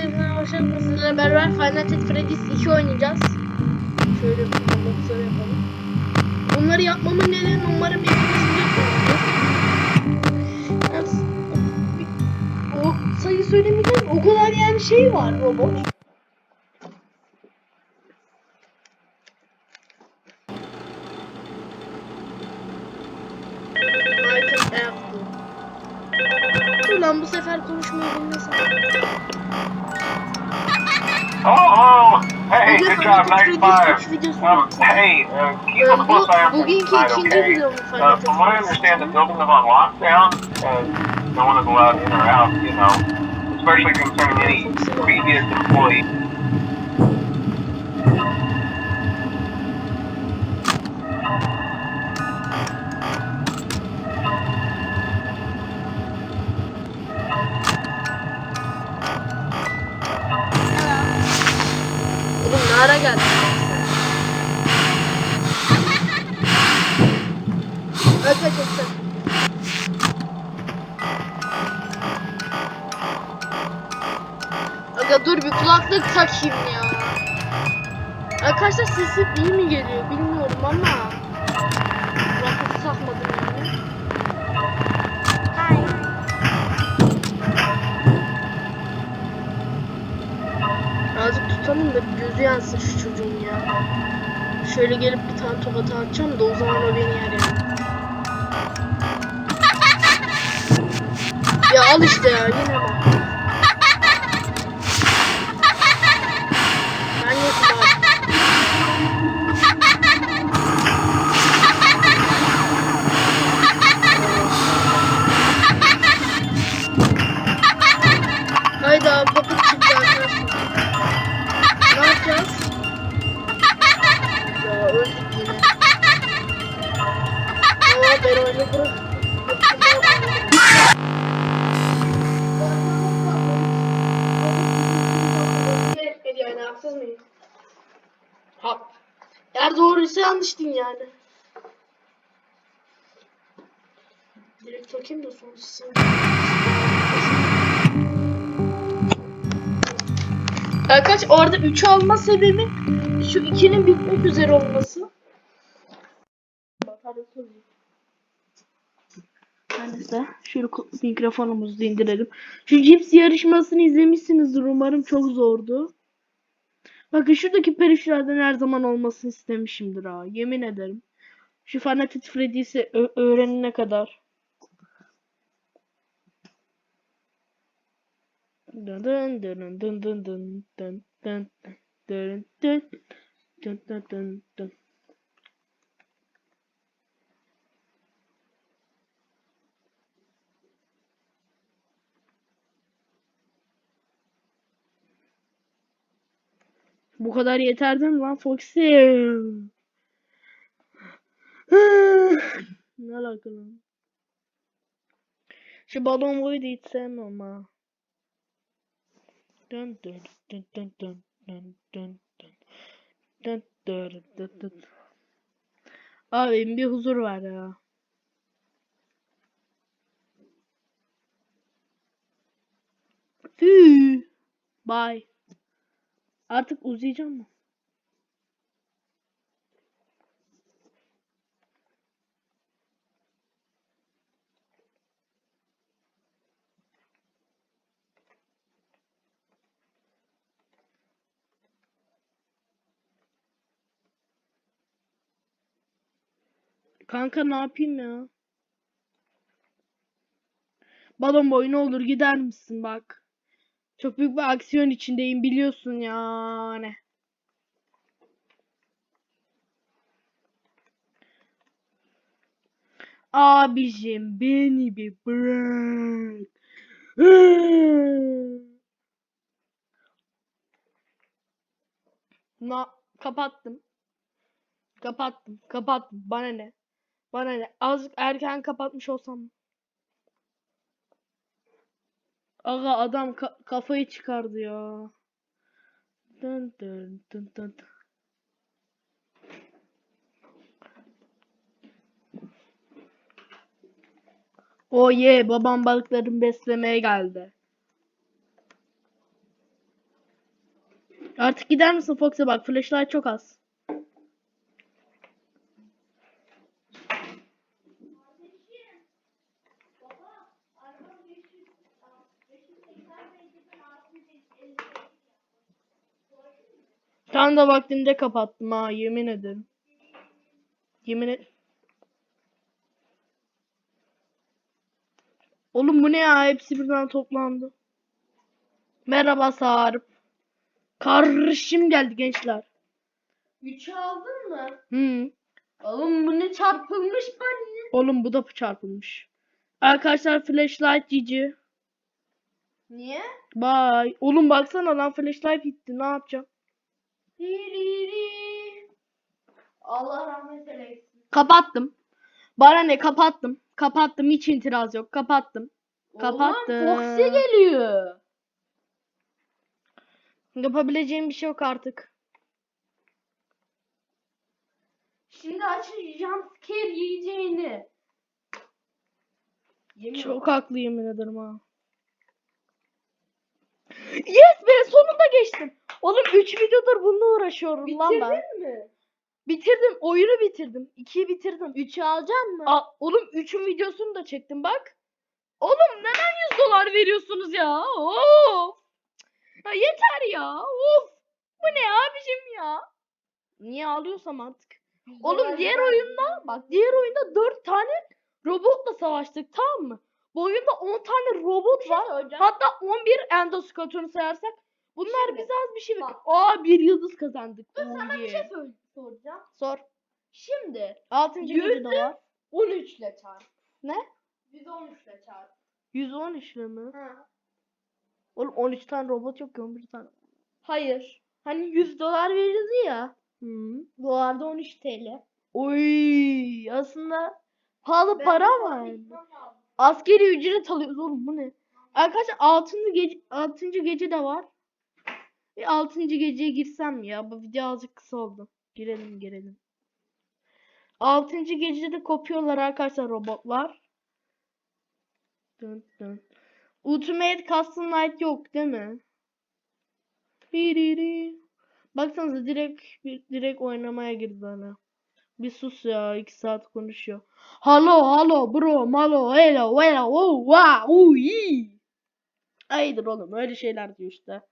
Hepinize hoş geldiniz. Sizlerle beraber Final Fantasy Freddy's 2 oynayacağız. Şöyle bir anlatı yapalım. Bunları yapmamın nedeni umarım hepiniz biliyorsunuz. Sayı söylemeyeceğim. O kadar yani şey var robot. Ulan bu sefer konuşmayı bilmesem. Oh, hey, good job, nice five. Um, hey, uh, keep Ee, a close eye on tonight, ikinci okay? Uh, from what I understand, the building is on lockdown, and no one is allowed in or out, you know, especially concerning any previous employee. Oğlum ne ara geldin? Arkadaşlar. Aga dur bir kulaklık takayım ya. Arkadaşlar sesi iyi mi geliyor bilmiyorum ama. Gözü yansın şu çocuğun ya. Şöyle gelip bir tane tokat atacağım da o zaman o beni yer yani. Ya al işte ya yine bak. Arkadaş orada 3 alma sebebi şu 2'nin bitmek üzere olması. Neyse ko- mikrofonumuzu indirelim. Şu cips yarışmasını izlemişsinizdir umarım çok zordu. Bakın şuradaki perişlerden her zaman olmasını istemişimdir ha yemin ederim. Şu Fanatic Freddy'si öğrenene kadar. Bu kadar yeter değil mi lan Foxy? ne alaka lan? Şu balon boyu da hiç sevmem ha. Dun dun dun dun dun dun dun dun. Dun dun dun dun. Abi bir huzur var ya. Hü. Bye. Artık uzayacağım mı? Kanka ne yapayım ya? Balon boy ne olur gider misin bak. Çok büyük bir aksiyon içindeyim biliyorsun yani. Abicim beni bir bırak. Na kapattım. Kapattım. Kapattım. Bana ne? Bana ne? Azıcık erken kapatmış olsam. Aga adam ka- kafayı çıkardı ya. Dın dın dın dın. dın. Oh yeah babam balıkların beslemeye geldi. Artık gider misin Fox'a bak flashlight çok az. Tam da vaktinde kapattım ha yemin ederim. Yemin et. Oğlum bu ne ya? Hepsi birden toplandı. Merhaba Sarp. Karışım geldi gençler. Üçü aldın mı? Hı. Oğlum bu ne çarpılmış ben Oğlum bu da çarpılmış. Arkadaşlar flashlight cici. Niye? Bye. Oğlum baksana lan flashlight gitti. Ne yapacağım? Allah rahmet eylesin. Kapattım. Bana ne kapattım. Kapattım. Hiç itiraz yok. Kapattım. Kapattım. Oğlum Foxy geliyor. Yapabileceğim bir şey yok artık. Şimdi açın jumpscare yiyeceğini. Yemin Çok haklı yemin ederim ha. Yes be sonunda geçtim. Oğlum 3 videodur bununla uğraşıyorum lan ben. Bitirdin mi? Bitirdim. Oyunu bitirdim. 2'yi bitirdim. Üçü alacaksın mı? Aa, oğlum 3'ün videosunu da çektim bak. Oğlum neden 100 dolar veriyorsunuz ya? Of. Ya yeter ya. Of. Bu ne abicim ya? Niye ağlıyorsam artık. Oğlum diğer oyunda bak diğer oyunda 4 tane robotla savaştık tamam mı? Bu oyunda 10 tane robot var. söyleyeceğim. Hatta 11 endoskotunu sayarsak bunlar Şimdi, bize az bir şey bak. Aa bir yıldız kazandık. Dur sana bir şey sor- soracağım. Sor. Şimdi 6. Yüzde- gece de var. 13 ile çarp. Ne? 113 ile çarp. 113 lira mı? Ha. Oğlum 13 tane robot yok ki 11 tane. Hayır. Hani 100 dolar verildi ya. Hı. Dolarda 13 TL. Oy aslında pahalı Ben para var. Askeri ücret alıyoruz oğlum bu ne? Arkadaşlar 6. gece 6. gece de var. Bir 6. geceye girsem ya. Bu video azıcık kısa oldu. Girelim girelim. 6. gecede de kopuyorlar arkadaşlar robotlar. Dın dın. Ultimate Custom Night yok değil mi? Biriri. Baksanıza direkt direkt oynamaya girdi hani. Bir sus ya iki saat konuşuyor. Halo halo bro malo hello hello oh wow oh iyi. Haydır oğlum öyle şeyler diyor işte.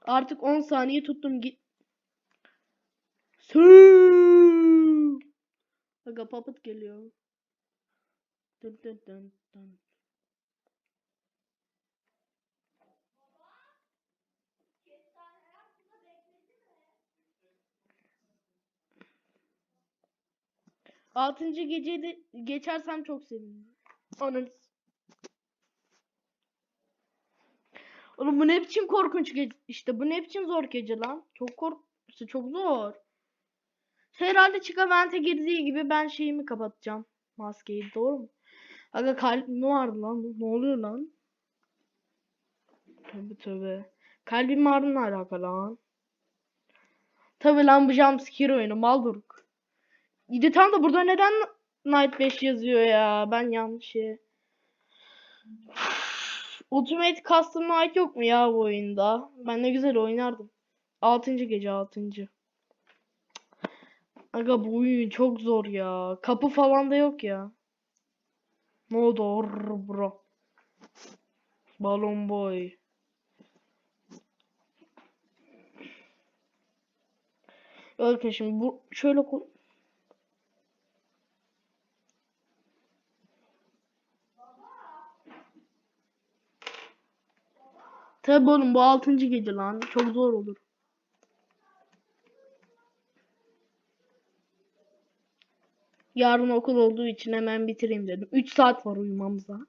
Artık 10 saniye tuttum git. Aga puppet geliyor. Dın dın dın dın. Altıncı geceyi de geçersem çok sevinirim. S- Oğlum bu ne biçim korkunç gece işte bu ne biçim zor gece lan. Çok kork işte çok zor. Herhalde Çıkavente girdiği gibi ben şeyimi kapatacağım. Maskeyi doğru mu? Aga kalbim vardı lan. Ne oluyor lan? Tövbe tövbe. Kalbim ağrı ne alaka lan? Tabi lan bu jumpscare oyunu Malburg. İyi tam da burada neden Night 5 yazıyor ya? Ben yanlış şey. Ultimate Custom Night yok mu ya bu oyunda? Ben ne güzel oynardım. 6. gece 6. Aga bu oyun çok zor ya. Kapı falan da yok ya. No door bro. Balon boy. Bakın şimdi bu şöyle Tabi oğlum bu 6. gece lan. Çok zor olur. Yarın okul olduğu için hemen bitireyim dedim. 3 saat var uyumamıza.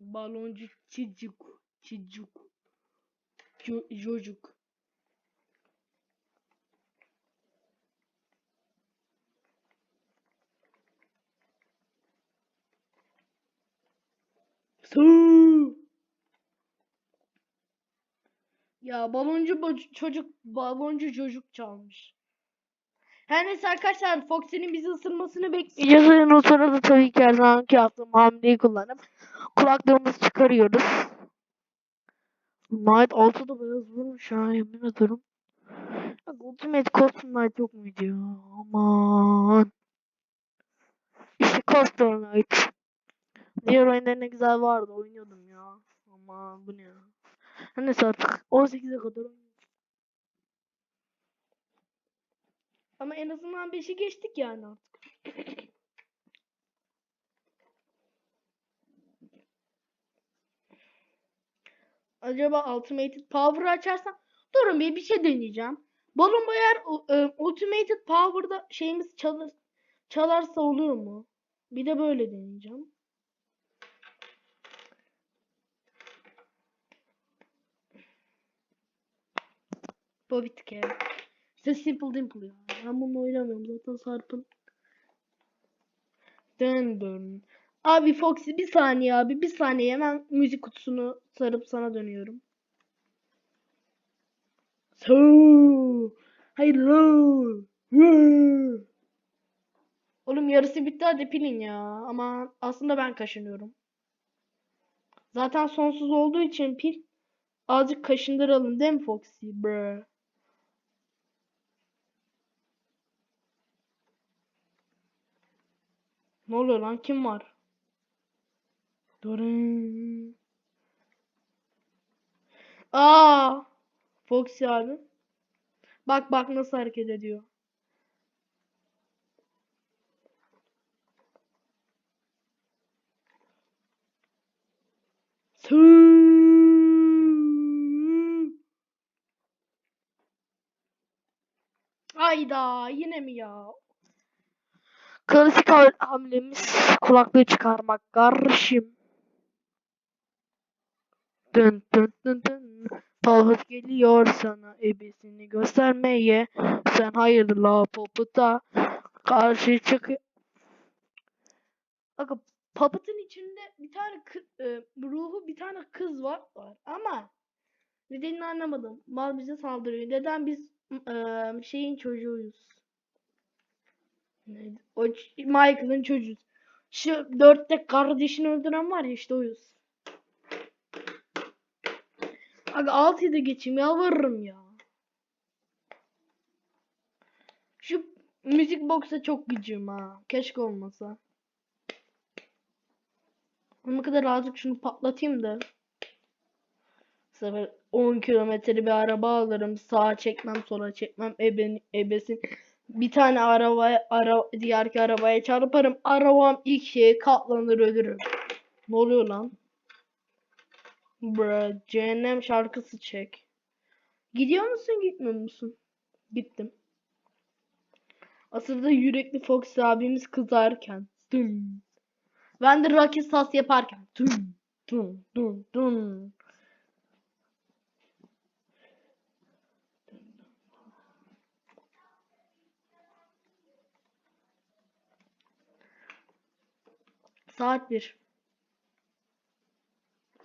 Baloncu çocuk. Çocuk. Çocuk. Ya baloncu çocuk baloncu çocuk çalmış. Her neyse arkadaşlar Foxy'nin bizi ısırmasını bekleyeceğiz. Yani o sırada tabii ki her zamanki yaptığım hamleyi kullanıp kulaklığımızı çıkarıyoruz. Night 6'da beyaz vurmuş ha yemin ederim. Ultimate Custom Night yok muydu ya? Aman. İşte Custom Night. Diğer oyunda ne güzel vardı oynuyordum ya. Aman bu ne ya. Neyse artık 18'e kadar oynayacağım. Ama en azından 5'i geçtik yani artık. Acaba Ultimated Power'ı açarsam durun bir bir şey deneyeceğim. Balon boyar u- e, Ultimated Power'da şeyimiz çalır çalarsa oluyor mu? Bir de böyle deneyeceğim. Ya. İşte Simple Dimple ya. Ben bunu oynamıyorum zaten Sarp'ın. Dön dön. Abi Foxy bir saniye abi bir saniye hemen müzik kutusunu sarıp sana dönüyorum. So, hello. Oğlum yarısı bitti hadi pilin ya. Ama aslında ben kaşınıyorum. Zaten sonsuz olduğu için pil azıcık kaşındıralım değil mi Foxy? Bruh. Ne oluyor lan? Kim var? Durun. Aa! Foxy abi. Bak bak nasıl hareket ediyor. Sü- Ayda yine mi ya? Klasik ha- hamlemiz kulaklığı çıkarmak kardeşim. Dın dın dın dın. Palhut geliyor sana ebesini göstermeye. Sen hayırdır la poputa karşı çık. Aga Puppet'ın içinde bir tane kı- e, ruhu bir tane kız var, var ama nedenini anlamadım. Mal bize saldırıyor. Neden biz e, şeyin çocuğuyuz? Neydi? O Michael'ın çocuğuyuz. Şu dörtte kardeşini öldüren var ya işte oyuz. Aga 6'yı da geçeyim yalvarırım ya. Şu müzik box'a çok gıcığım ha. Keşke olmasa. Ne kadar azıcık şunu patlatayım da. Bu sefer 10 kilometre bir araba alırım. Sağa çekmem, sola çekmem. Eben, ebesin. Bir tane arabaya, ara, diğerki arabaya çarparım. Arabam ikiye katlanır ölürüm. Ne oluyor lan? Bruh, cehennem şarkısı çek. Gidiyor musun, gitmiyor musun? Gittim. Aslında yürekli Fox abimiz kızarken. Düm. Ben de Rocky Sas yaparken. Düm, düm, düm, düm. Saat 1.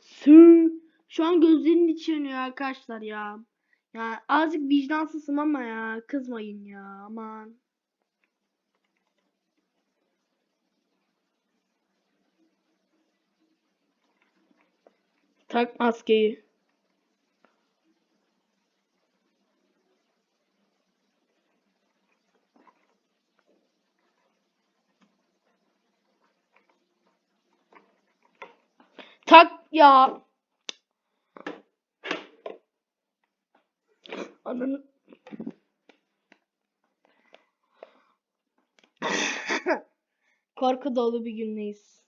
Sü. Şu an gözlerinin içi yanıyor arkadaşlar ya. Ya azıcık vicdansızım ama ya kızmayın ya aman. Tak maskeyi. Tak ya. Ananı... Korku dolu bir gündeyiz.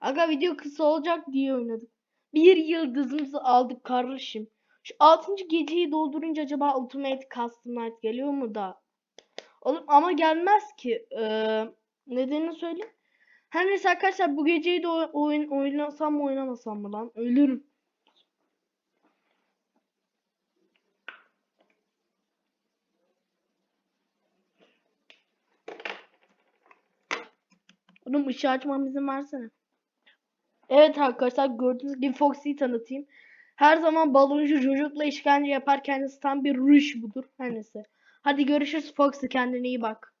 Aga video kısa olacak diye oynadık. Bir yıldızımızı aldık kardeşim. Şu 6. geceyi doldurunca acaba Ultimate Custom Night geliyor mu da? Oğlum ama gelmez ki. Ee, nedenini söyle. Her neyse arkadaşlar bu geceyi de oyun oynasam mı oynamasam mı lan? Ölürüm. Oğlum ışığı açmam izin versene. Evet arkadaşlar gördüğünüz gibi Foxy'yi tanıtayım. Her zaman baloncu çocukla işkence yapar kendisi tam bir ruş budur. Her neyse. Hadi görüşürüz Foxy kendine iyi bak.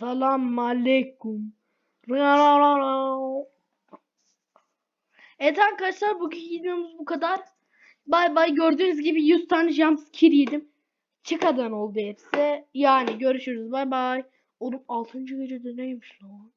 Salam aleyküm. Evet arkadaşlar bugünkü videomuz bu kadar. Bay bay gördüğünüz gibi 100 tane jumpscare yedim. Çıkadan oldu hepsi. Yani görüşürüz bay bay. Oğlum 6. gecede neymiş lan?